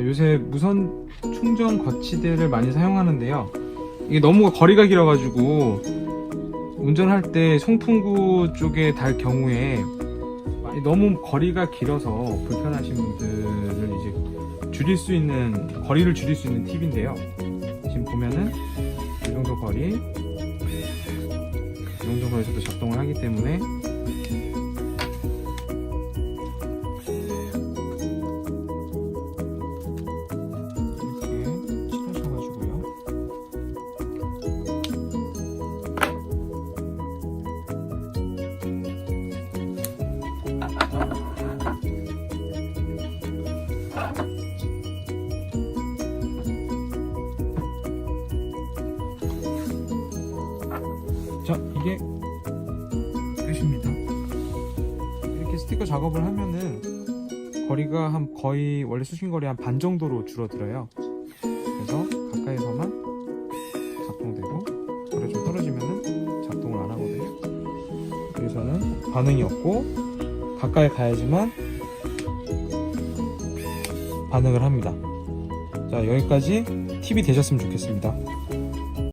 아, 요새 무선 충전 거치대를 많이 사용하는데요. 이게 너무 거리가 길어가지고 운전할 때 송풍구 쪽에 달 경우에 너무 거리가 길어서 불편하신 분들을 이제 줄일 수 있는 거리를 줄일 수 있는 팁인데요. 지금 보면은 이 정도 거리, 이 정도 거리에서도 작동을 하기 때문에 자, 이게 끝입니다. 이렇게 스티커 작업을 하면은 거리가 한 거의 원래 수신 거리 한 반 정도로 줄어들어요. 그래서 가까이서만 작동되고 거리가 좀 떨어지면은 작동을 안 하거든요. 여기서는 반응이 없고 가까이 가야지만 반응을 합니다. 자 여기까지 팁이 되셨으면 좋겠습니다.